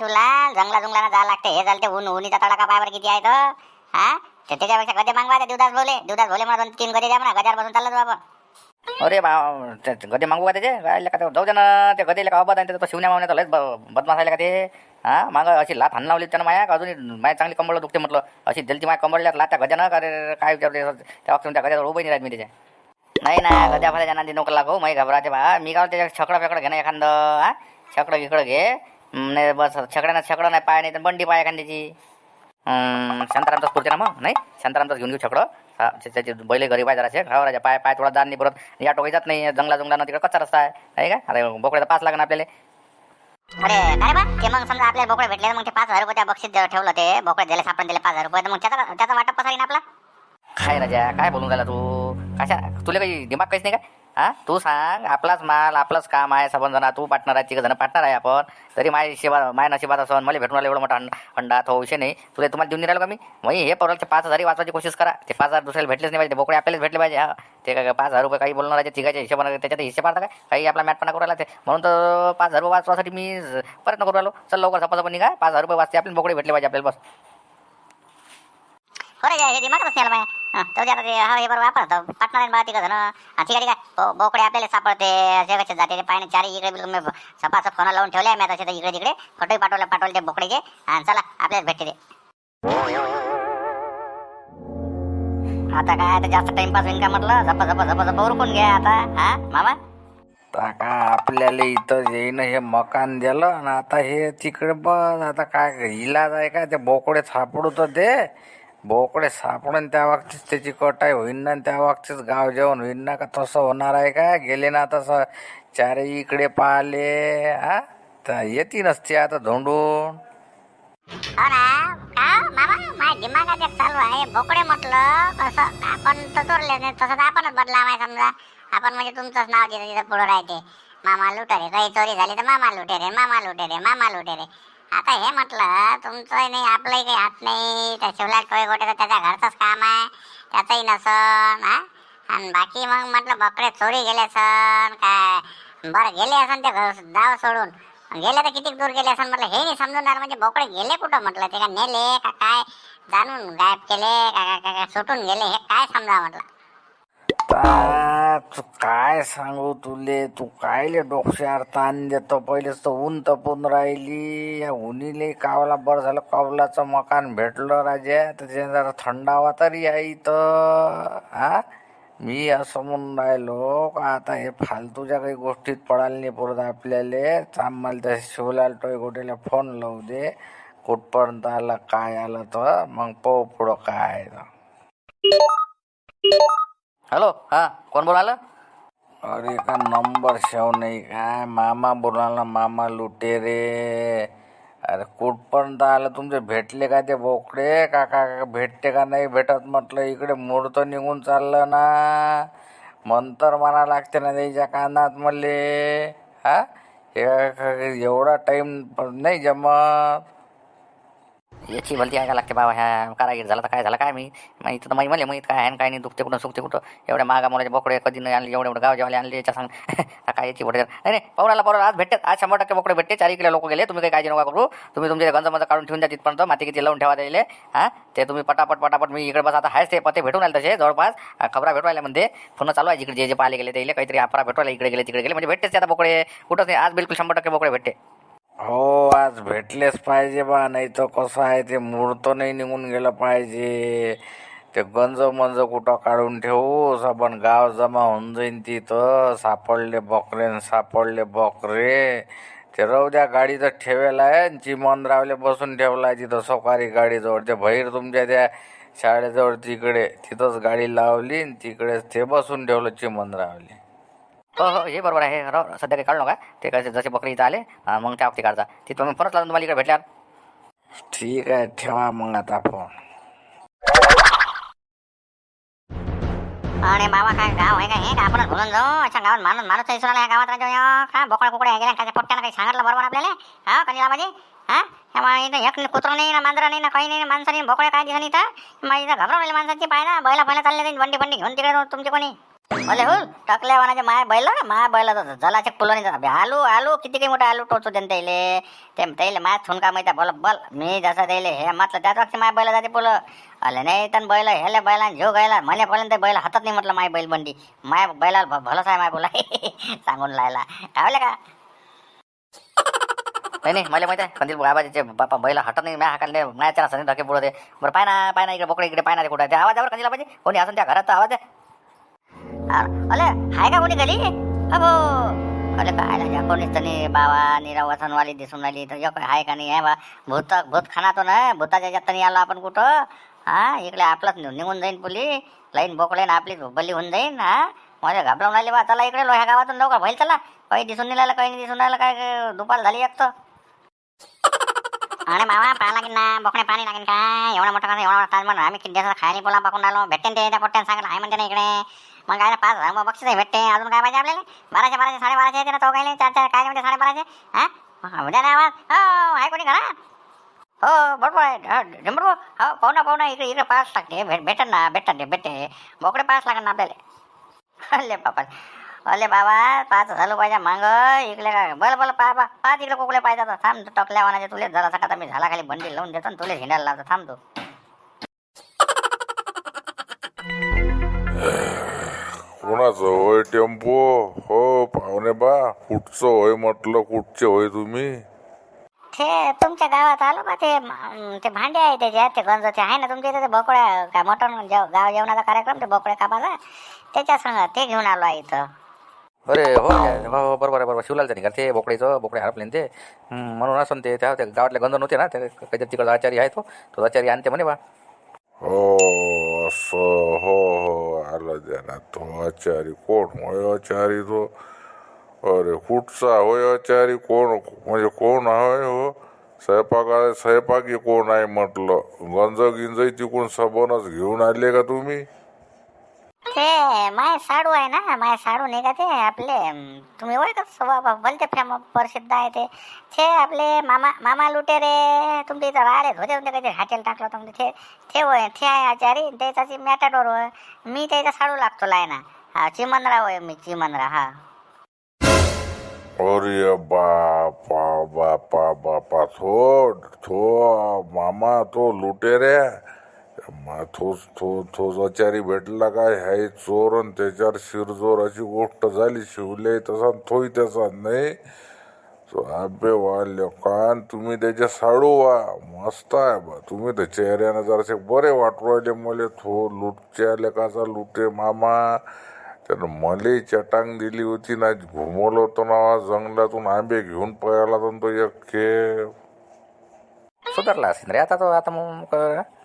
शिवलाल जंगला जुंगला जायला लागते हे चालते ऊन उन्हीचा तडाखा पायावर किती आहे तर हा? ते त्याच्यापेक्षा गदे मागवा दिवदास बोले. दिवदास बोले मला दोन तीन गदे द्या म्हणा. गजार बसून चाललं बाबा अरे बा ते- गदे मागू का त्याचे काय का जाऊ दे ना ते गदे का अबाद आहे त्याचा शिवण्या मावण्याचं लयच ब- बदमाश आहे का ते? हा? माग अशी लात हाण लावली त्यानं माया का अजून माया चांगली कंबळ दुखते म्हटलं. अशी जलती माया कंबळल्यात लात त्या गद्यानं? का रे काय विचारते त्या बाबतीत त्या गद्यावर उभं नाही राहत मी त्याच्या. नाही ना गद्या फल्या जाणार नोकर लागू माही घबराते बा. मी काय त्याच्या छकडं फेकडं घे ना एखादं हा? छकडं विकडं घे. नाही बस छकड्यानं छकडं नाही पाय नाही तर बंडी पाय एखाद्याची हं, शांतारामचाच पुरते ना मग नाही? शांतारामचाच घेऊन घेऊ छकडं. हा त्याचे बैल घरी पाय जराचे हा राजा पाय पाय थोडा दान नाही परत. या टोकाई जात नाही जंगला जंगला तिकडे कच्चा रस्ता आहे. नाही का? अरे बोकड्याचा पाच लागणार आपल्याला. अरे काय बा ते मग समजा आपल्याला बोकडे भेटले मग ते पाच हजार रुपये बक्षीस ठेवलं ते बोकडे दिले सापडून दिले पाच हजार रुपये मग त्याचा त्याचा वाटप कसा येईन आपला. काय राजा? काय बोलून राहिला तू? कशा तुला काही दिमाग काहीच नाही का? हा? तू सांग आपलाच माल आपलंच काम आहे सबंध जणा तू पार्टनर आहे तिघं जण पार्टनर आहे आपण. तरी माझ्या शिवा माझ्या नशिबात असं मला भेटून आलं एवढं मोठा अंडा तो विषय नाही. तुला तुम्हाला देऊन राहिलो का मी? मग हे परवलचे पाच हजारही वाचवायची कोशिश करा. ते पाच हजार दुसऱ्याला भेटलेच नाही पाहिजे बोकडे आपल्यालाच भेटले पाहिजे हा. ते काय पाच हजार रुपये काही बोलणार आहे तिघाच्या हिशोबाने त्याच्यात हिशेब पाहता काय काही आपला मॅटपणा करू राहिला ते. म्हणून तर पाच हजार रुपये वाचवासाठी मी प्रयत्न करू राहिलो. चल लवकर झपाझप निघा. पाच हजार रुपये वाचते आपल्याला बोकडे भेटले पाहिजे आपल्याला बस. हो रे हे दिमागच नाही आलं ते आता ते हा हे बरोबर वापरतो पाटणार आहे बा तिघ जण. हा, ठीक आहे ठीक आहे. हो, बोकडे आपल्याला सापडते असे कसे जाते ते पाहिजे चारी इकडे बिलकुल मी सपाचं फोन लावून ठेवले मी तसे इकडे तिकडे फोटोही पाठवले पाठवले ते बोकडेचे. आणि चला आपल्याला भेटते ते. आता काय आता जास्त टाइमपास होईल का म्हटलं? झपा झपा झपा झपा उरकून घ्या आता. हा मामा? आता का आपल्याला इथं येईन हे मकान दिलं आणि आता हे तिकडे बस आता काय इलाज आहे का? ते बोकडे सापडू तर ते बोकडे सापडून त्या वागतीच त्याची कटाई होईन ना त्या वागतीच गाव जेवण होईन ना का तसं होणार आहे का गेले ना तसं चारे इकडे पाहिले हा? तर येती नसते आता धोंडून. हो ना? का? मामा माझ्या दिमागात एक चालू आहे. बोकडे म्हटलं कसं आपण तर चोरले नाही तसं तर आपणच बदला माय समजा. आपण म्हणजे तुमचंच नाव जिथं जिथं पुढं राहते. मामा लुटेरे काही चोरी झाली तर मामा लुटेरे मामा लुटेरे मामा लुटेरे. आता हे म्हटलं तुमचं नाही आपलंही काही हात नाही. त्या शिवलाल टोळे तर त्याच्या घरचंच काम आहे. त्याचंही नसन हा? आणि बाकी मग म्हटलं बकडे चोरी गेले सन काय? बरं गेले असन ते घर गाव सोडून. गेले तर किती दूर गेले असन म्हटलं हे नाही समजून म्हणजे बोकडे गेले कुठं म्हटलं? ते का नेले का काय? जाणून गायब केले का का- का सुटून गेले हे काय समजा म्हटलं? ता तू काय सांगू तुले? तू कायले डोक्यावर ताण देतो? पहिलेच तर ऊन तपून राहिली. या उन्हीले कावला बरं झालं कौलाचं मकान भेटलं राजा. तर ते जरा थंडावा तरी आहे इथं. हा मी असं म्हणून राहिलो का आता हे फालतूच्या काही गोष्टीत पडायला नाही पुरत आपल्याला. चांमाल त्या शिवलाल टोय गोटेला फोन लावू दे. कुठपर्यंत आलं काय आलं तर. मग पाहू पुढं काय आहे. तर. हॅलो हा कोण बोलायला? अरे का नंबर शेव नाही काय? मामा बोलायला मामा लुटे रे. अरे कुठपर्यंत आलं? तुमचे भेटले का ते बोकडे? का का का भेटते का नाही भेटत म्हटलं इकडे मुहूर्त निघून चाललं ना. मंतर मारा लागते ना त्याच्या कानात मले. हा? हे एवढा टाईम नाही जमत. याची भलती ऐका लागते बाबा ह्या कारागीर झाला तर काय झालं काय मी? मग इथं तर माही मला माहीत काय आहे काय नाही दुखते कुठं सुखते कुठं? एवढ्या मागा मोलाचे बोकडे कधी नाही आणले एवढे एवढं गाव जेवाले आणले याच्या सांग. काय याची भोटे नाही नाही पवनाला पाहुणा आज भेटतात आज शंभर टक्के बोकडे भेटते चार किलो लोक गेले तुम्ही काही काळजी नका करू. तुम्ही तुमचे गंज मजा काढून ठेवून द्या तिथपर्यंत माती किती लावून ठेवा दिले हा? ते तुम्ही पटापट पटापट मी इकडे बस आता आहेच ते पते भेटून आले तसे जवळपास. खबरा भेटवायला म्हणते. फोन चालू आहे जिकडे जे जे पाहिले गेले त्याला काहीतरी अपरा भेटवायला इकडे गेले तिकडे गेले म्हणजे भेटतेच आता बोकडे. कुठंच नाही आज बिलकुल शंभर टक्के बोकडे भेटते. हो आज भेटलेच पाहिजे बा नाही तर कसं आहे ते मुहूर्त नाही निघून गेलं पाहिजे. ते गंज मंज कुठं काढून ठेवू? सबन गाव जमा होऊन जाईन तिथं. सापडले बकरे न सापडले बकरे. ते राहू द्या गाडी तर ठेवेल आहे. न चिमनरावले बसून ठेवला आहे तिथं. सोकारी गाडीजवळ. ते भैर तुमच्या त्या शाळेजवळ तिकडे. तिथंच गाडी लावली तिकडेच ते बसून ठेवलं चिमनरावले हो हो हे बरोबर आहे. राव सध्या काही काढू नका. ते कसे जसे बकरी इथं आले. हा, मग त्या वक्ती काढता. तिथं मी फोनच लावून तुम्हाला इकडे भेटल्यावर. ठीक आहे ठेवा मग आता फोन आणि बाबा काय गाव आहे का हे? का आपणच भुलून जाऊ? अच्छा गावात माणूस माणूस काही सुराला या गावात राजा या. का बोकडे कुकडे गेल्या काय पोट्यानं काही सांगितलं बरोबर आपल्याला? हा कधी माझे हा त्यामुळे इथं एक कुत्र नाही ना मांजरा नाही ना काही नाही ना माणसाने बोकडे काय दिसत इथं? मग इथं घबरवलेली माणसाची पाहिजे बैला पहिला चालले जाईल बंडी बंडी घेऊन तिकडे तुमचे कोणी? अले हो टाकल्या वानाचे माया बैल ना माया बैल जलाच्या पुलोनी जात आलू आलू किती काही मोठा आलू टोचू देन त्याले. ते त्याले माया थुनका माहिती बोल बल मी जसं त्याले हे म्हटलं त्याच वक्ती माया बैल जाते पुलं आले नाही तर बैल हेले बैला झो गायला मला पर्यंत बैल हातात नाही म्हटलं माय बैल बंडी माया बैला भलंच आहे माय बोला. सांगून लायला काय का? नाही नाही मला माहिती आहे. कंदील बाबाचे बापा बैल हटत नाही मॅ हाकाले मॅच सनी धके बोलते दे बरं पाय ना पाय ना इकडे बोकडे इकडे पाय ना रे कुठं ते आवाजावर कंदीला पाहिजे कोणी असं त्या घरात तर आवाज आहे अरे हाय का कोणी घरी? अबो अरे काय कोणीच तर नाही बाबा निरा वसनवाली दिसून राहिली तर एक हाय का नाही आहे बा भूत भूत खाना तो ना भूताच्या याच्यात नाही आलो आपण कुठं? हा इकडे आपलाच निघून जाईन पुली. लाईन बोकडे ना आपली बली होऊन जाईन हा. माझ्या घाबरवून राहिले बा चला इकडे लोह्या गावातून लवकर. बैल चला. काही दिसून नाही राहिलं काही नाही दिसून राहिलं काय दुपार झाली एक तर. अरे मामा पाहा लागेल ना बोकडे पाणी लागेल काय? एवढा मोठा एवढा मोठा ताज म्हणून आम्ही किती दिवसाचा खायला बोला पाकून आलो भेटेन ते त्या पोट्ट्यानं सांगितलं आहे म्हणते ना इकडे. मग काय ना पाच हजार मग बक्षीस भेटते. अजून काय पाहिजे आपल्याला? बाराशे बाराशे साडेबाराशे येते ना तो काय चार चार काय म्हणते साडेबाराशे? हा? उद्या नाही आवाज. हो आहे कोणी घरा हो बरोबर आहे. झुमरू हो पाहुणा पाहुणा इकडे इकडे पास लागते. भेट भेटन ना भेटन ते भेटते. बोकडे पास लागेल ना आपल्याला. अल्ले बापा अले बाबा पाच हजार रुपयाच्या मांग इकडे काय? बरं बरं पा पा. पाच इकडे कोकले पाहिजे थांब तू टकल्या वानाचे तुले. जरा सकाळ मी झाला खाली बंडी लावून देतो तुले हिंडायला लावतो. थांब तू. कोणाचं? होय टेम्पो? हो पाहुणे बा कुठचं होय म्हटलं कुठचे होय तुम्ही? ते तुमच्या गावात आलो का ते म- ते भांडे आहे त्याचे ते गंज ते आहे ना तुमच्या इथे? ते बोकड्या काय मटण जेव गाव जेवणाचा कार्यक्रम ते बोकड्या कापाचा त्याच्या संग ते घेऊन आलो आहे इथं. अरे हो हो हो, बरोबर आहे बरोबर शिवलाल त्यांनी ते बोकडेचं बोकडे हरपले ना ते म्हणून असं ते त्या त्या गावातले गंध नव्हते ना ते काहीतरी तिकडचा आचारी आहे तो तो आचारी आणते म्हणे बा. हो. असं हो हो आलं द्या तो आचारी कोण? होय आचारी तो. अरे कुठचा? होय आचारी कोण? म्हणजे कोण आहे हो? स्वयंपाका स्वयंपाकी कोण आहे म्हटलं? गंज गिंज तिकून सबनच घेऊन आले का तुम्ही? ते माय साडू आहे ना माय साडू नाही का ते आपले तुम्ही ओळखत बोलते फेम प्रसिद्ध आहे ते. ते आपले मामा मामा लुटे रे तुमच्या इथं राहिले होते तुमच्या काहीतरी हॉटेल टाकलं होतं म्हणजे ते ते होय ते आहे आचारी त्याचा मॅटाडोर होय. मी त्याचा साडू लागतो लाय ना. हा चिमनरा होय मी चिमनरा हा. अरे बापा बापा बापा थो थो मामा तो लुटेऱ्या मा- थो थो थो आचारी भेटला काय? हाय चोर आणि त्याच्यावर शिरजोर अशी गोष्ट झाली शिवले तसा थोई त्याचा नाही. तो आबे वा कान तुम्ही त्याचे साडू वा. मस्त आहे बा. तुम्ही तर चेहऱ्यानं जरासे बरे वाटू राहिले मले. थो लुटच्या लेकाचा लुटे मामा. त्यानं मले चटांग दिली होती ना घुमवलं होतं ना जंगलातून आंबे घेऊन पळाला तो एक खेळ सुधारला असेल रे. आता तो आता मग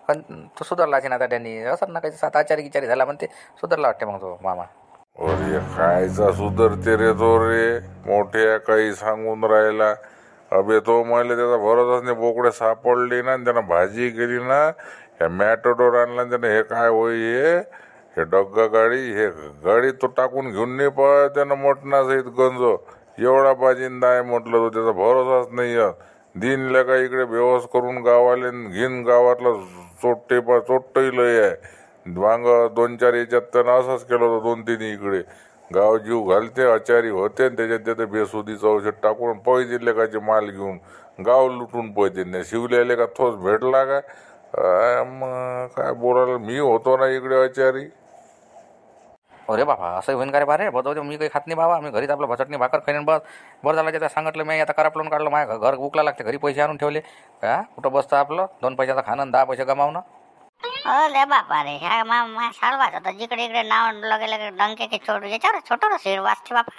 पण तो सुधारला असेल आता त्यांनी. असं ना काही सात आचारी विचारी झाला पण ते सुधारला वाटते मग तो मामा. अरे कायचा सुधरते रे तो रे? मोठ्या काही सांगून राहिला. अबे तो मला त्याचा भरोसाच नाही. बोकडे सापडले ना आणि त्यानं भाजी केली ना हे मॅटोडोर आणला आणि त्यानं हे काय होई हे? हे डग्गा गाडी हे गाडी तो टाकून घेऊन नाही पळ त्यानं मटणा सहित गंज. एवढा बाजिंदा आहे म्हटलं तो त्याचा भरोसाच नाही आहे. दिनल्या का इकडे बेवस करून गावाले घेईन गावातला चोट्टे पा चोट्टही लय आहे. वांग दोन चार याच्यात तर असंच केलं होतं दोन तीन इकडे. गाव जीव घालते आचारी होते आणि त्याच्यात त्याचं बेसुदीचं औषध टाकून पैसे लेकाचे माल घेऊन. गाव लुटून पैसे नाही का थोस भेटला काय मग काय बोलायला मी होतो ना इकडे आचारी अरे बाबा असं होईन का रे बारे? बदवते मी काही खात नाही बाबा. मी घरीच आपलं भचटणी भाकर खाईन बस. बरं झालं त्या सांगितलं मी आता करापलून काढलं. माझ्या घर उकला लागते घरी पैसे आणून ठेवले. का? कुठं बसतं आपलं? दोन पैशाचं खाणं दहा पैसे गमावणं. अरे बापा रे ह्या मा मा साडवाच होता जिकडे इकडे नाव लगे लगे डंके की छोट याच्यावर छोटं सीड वाचते बापा.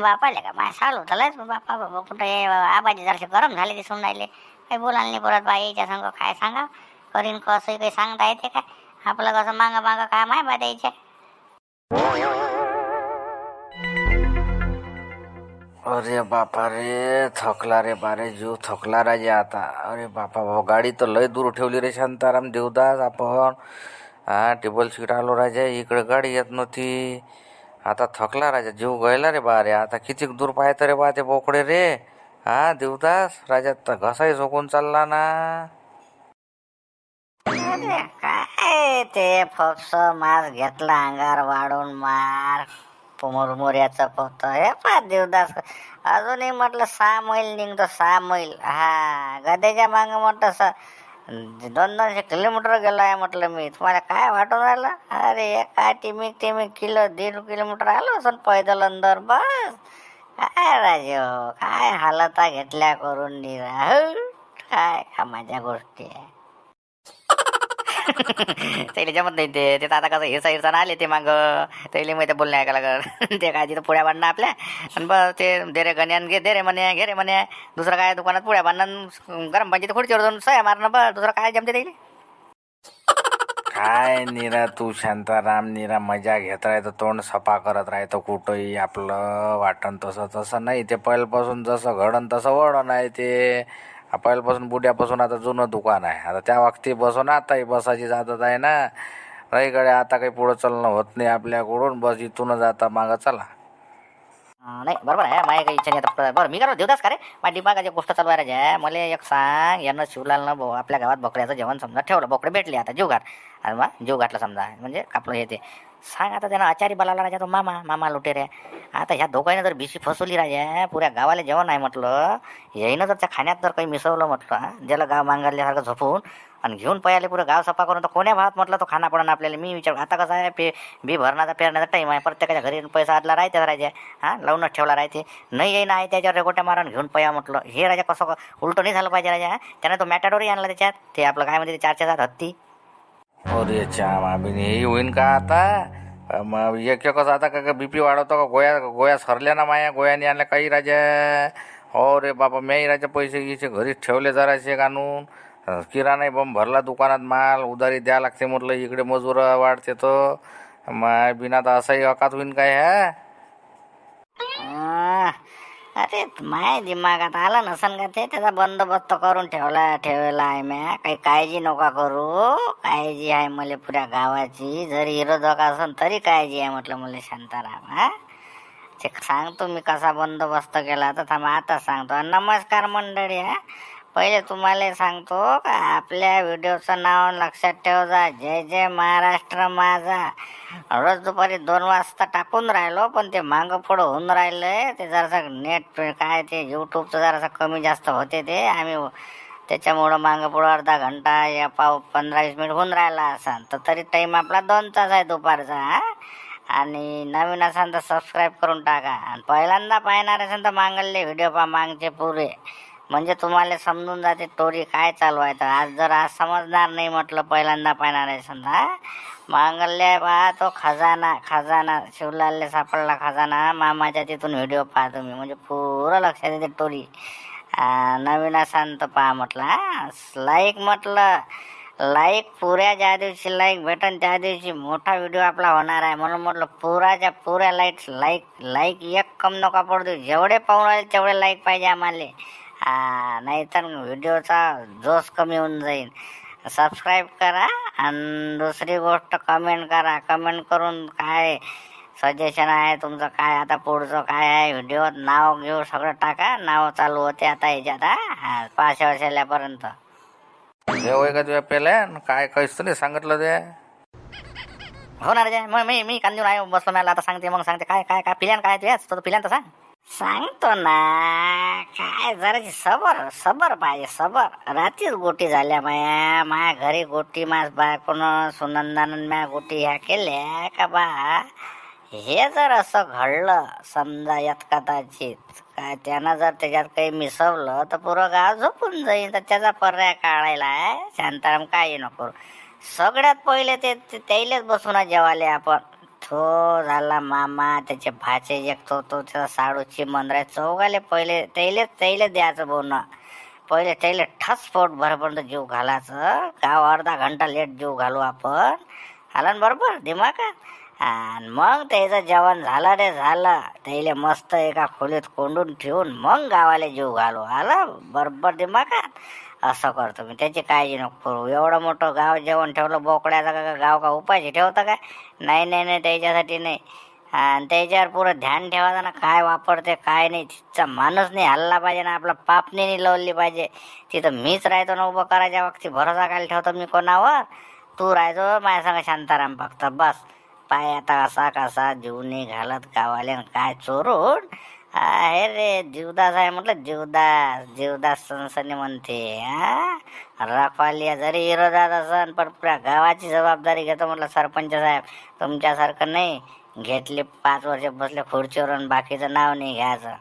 बापाले का माझ्या साळ होता लयच बापा? बाबा कुठं हे आबाजी जरासे गरम झाले दिसून राहिले. काही बोलायला नाही परत बाई यायच्या संग काय सांगा करीन कसं काही सांगता येते काय? आपलं कसं मागं मागं काम आहे बा द्यायचे? अरे बापा रे थकला रे बारे जीव थकला राजे आता. अरे बापा भाऊ गाडी तर लय दूर ठेवली रे शांताराम देवदास आपण. हा टेबल सीट आलो राजा इकडे गाडी येत नव्हती. आता थकला राजा जीव गयला रे बा रे. आता किती दूर पाहतं रे बा ते बोकडे रे? हा देवदास राजा तर घसाही झोकून चालला ना. काय ते फक्त मास घेतला अंगार वाढून मार. मुरमुऱ्याचं फक्त. हे पा देवदास अजूनही म्हटलं सहा मैल निघतो सहा मैल. हा गद्याच्या मागं म्हटलं स दोन दोनशे किलोमीटर गेलो आहे म्हटलं मी. तुम्हाला काय वाटून राहिलं? अरे हे काय टिमिक टिमिक किलो दीड किलोमीटर आलो असं पैदल अंदर बस. काय राजे हो? काय हालता घेतल्या करून निरा? काय काय कामाच्या गोष्टी? आहे त्याला जमत नाही ते. ते तर आता कसं हिरसा हिरसा आले ते मग. त्याला माहिती बोलणे ऐकायला कर ते काय तिथं पुड्या बांधणं आपल्या. आणि बस ते दे रे गण्यान घे दे रे म्हणे घे रे म्हणे दुसरं काय दुकानात पुड्या बांधणं गरम पाहिजे खुर्चीवर जाऊन सह्या मारणं बस. दुसरं काय जमते त्याला काय निरा तू शांताराम निरा मजा घेत राहतो तोंड सफा करत राहतो कुठंही आपलं वाटण तसं तसं नाही ते पहिल्यापासून जसं घडण तसं वळण आहे ते. पहिल्यापासून बुड्यापासून आता जुनं दुकान आहे. आता त्या वक्ती बसून आताही बसायची जातच आहे ना. राईकडे आता काही पुढं चालणं होत नाही आपल्याकडून. बस इथूनच आता मागं चला. नाही बरोबर आहे. माझ्या काही इच्छा नाही. आता बरं मी करा देवदास का रे? माझी डिबागाची गोष्ट चालू आहे राजा मला एक सांग. यानं शिवलालनं भाऊ आपल्या गावात बकऱ्याचं जेवण समजा ठेवलं. बोकडे भेटले आता जीव घाट आणि मग जीव घाटला समजा. म्हणजे कापलं हे ते. सांग आता त्यानं आचारी बोलावला राजा तो मामा मामा लुटेरे आता ह्या दोघांनी जर बिशी फसवली राजा पुऱ्या गावाला जेवण आहे म्हटलं येईनं जर त्या खाण्यात जर काही मिसवलं म्हटलं ज्याला गाव मांगरल्यासारखं झोपून आणि घेऊन पयाले पुरं गाव सफा करून तर कोण्या भावात म्हटलं तो खाना पडणं आपल्याला? मी विचार आता कसं आहे पे बी भरण्याचा पेरण्याचा टाईम आहे. प्रत्येकाच्या घरी पैसा आदला राहते राजा. हां लावूनच ठेवला राहते. नाही येईन आहे त्याच्यावर रेगोट्या मारून घेऊन पया म्हटलं. हे राजा कसं उलटं नाही झालं पाहिजे राजा. त्यानं तो मॅटाडोरही आणला त्याच्यात. ते आपलं काय म्हणते ते चारच्या सात हत्ती. अरे च्या बिन हे होईन का आता? मग एक एकच आता का बी पी वाढवतो का? गोया गोया सरल्या ना माया गोयाने आणल्या काही राजा. हो रे बाबा मी राजा पैसे घ्यायचे घरीच ठेवले जराशे आणून. अं, किराणा बंब भरला दुकानात माल उधारी द्या लागते म्हटलं इकडे मजूर वाढते तर माय बिना तर असाही अकात होईन काय ह्या अरे माय दिमागात आलं नसन का ते त्याचा बंदोबस्त करून ठेवला ठेवला आहे म्या. काही काळजी नका करू. काळजी आहे मला पुऱ्या गावाची. जरी विरोधक असन तरी काळजी आहे म्हटलं मला शांताराम हा? ते सांगतो मी कसा बंदोबस्त केला तर थांबा आता सांगतो. नमस्कार मंडळी हा? पहिले तुम्हाला सांगतो का आपल्या व्हिडिओचं नाव लक्षात ठेवजा. जय जय महाराष्ट्र माझा. रोज दुपारी दोन वाजता टाकून राहिलो पण ते मागं पुढं होऊन राहिलंय. ते जरासं नेट काय ते यूट्यूबचं जरासं कमी जास्त होते ते. आम्ही त्याच्यामुळं मागं पुढं अर्धा घंटा या पाव पंधरा वीस मिनिट होऊन राहिला असा तर तरी टाईम आपला दोन तास आहे दुपारचा हा. आणि नवीन असाल तर सबस्क्राईब करून टाका. आणि पहिल्यांदा पाहणार असेल तर मागले व्हिडिओ पहा मागचे पुरे. म्हणजे तुम्हाला समजून जाते स्टोरी काय चालू आहे. तर आज जर आज समजणार नाही म्हटलं पहिल्यांदा पाहणार आहे समजा मांगल्या पहा तो खजाना खजाना शिवलालले सापडला खजाना. मामाच्या तिथून व्हिडिओ पहा तुम्ही. म्हणजे पुरं लक्षात येते टोली नवीन असाल तर पहा म्हटलं लाईक म्हटलं लाईक पुऱ्या ज्या दिवशी लाईक भेटन त्या दिवशी मोठा व्हिडिओ आपला होणार आहे. म्हणून म्हटलं पुराच्या पुऱ्या लाइट लाईक लाईक एक कम नका पडतो जेवढे पाहून राहिले तेवढे लाईक पाहिजे आम्हाला. नाही नाहीतर व्हिडिओचा जोश कमी होऊन जाईल. सबस्क्राईब करा आणि दुसरी गोष्ट कमेंट करा. कमेंट करून काय सजेशन आहे तुमचं काय आता पुढचं काय आहे व्हिडिओत नाव घेऊ सगळं टाका. नाव चालू होते आता ह्याच्यात हा. पाच वर्षाल्यापर्यंत. हे होय का तुझ्या पेल्या काय काहीच नाही सांगितलं ते. हो ना मग मी मी कांदून आहे बसलो मला आता सांगते मग सांगते. काय काय काय पिल्यान काय तुझ्याच तो पिल्यान तर सांग. सांगतो ना काय जराची सबर सबर पाहिजे सबर. रात्रीच गोटी झाल्या माया माया घरी गोटी मास बायकोन सुनंदानंद म्या गोटी ह्या केल्या का बा? हे जर असं घडलं समजा यात कदाचित काय त्यानं जर त्याच्यात काही मिसवलं तर पुरं गाव झोपून जाईल तर त्याचा पर्याय काढायला आहे शांताराम काही नको. सगळ्यात पहिले ते त्याईलेच बसून जेवाले आपण. तो झाला मामा त्याचे भाचे एक तो तो त्याचा साडूची मंदराय चौघाले पहिले त्याइलेच त्याइले द्यायचं बोलणं पहिले त्याइले ठस पोट भरपर्यंत जीव घालायचं. गाव अर्धा घंटा लेट जीव घालू आपण. आला ना बरोबर? दिमागात आणि मग त्याचं जेवण झालं रे झालं. त्याला मस्त एका खोलीत कोंडून ठेवून मग गावाला जीव घालू. आला? बरोबर दिमागात असं करतो मी. त्याची काळजी नको करू. एवढं मोठं गाव जेवण ठेवलं बोकड्याचं का गाव का उपाशी ठेवतं काय? नाही नाही नाही त्याच्यासाठी नाही. आणि त्याच्यावर पुरं ध्यान ठेवायचं ना काय वापरते काय नाही. तिथचा माणूस नाही हल्ला पाहिजे ना आपला पापणी नाही लवली पाहिजे. तिथं मीच राहतो ना उभं करायच्या वक्ती भरोसा काय ठेवतो मी कोणावर? तू राहायचो माझ्या सांग शांताराम फक्त बस. पाय आता असा कसा जीवनी घालत गावाले काय चोरून आहे रे जीवदास आहे म्हटलं जीवदास जीवदास सनसने म्हणते हा? रखवाली जरी विरोधात असन पण पुऱ्या गावाची जबाबदारी घेतो म्हटलं सरपंच साहेब. तुमच्यासारखं नाही. घेतले पाच वर्ष बसले खुर्चीवर बाकीचं नाव नाही घ्यायचं.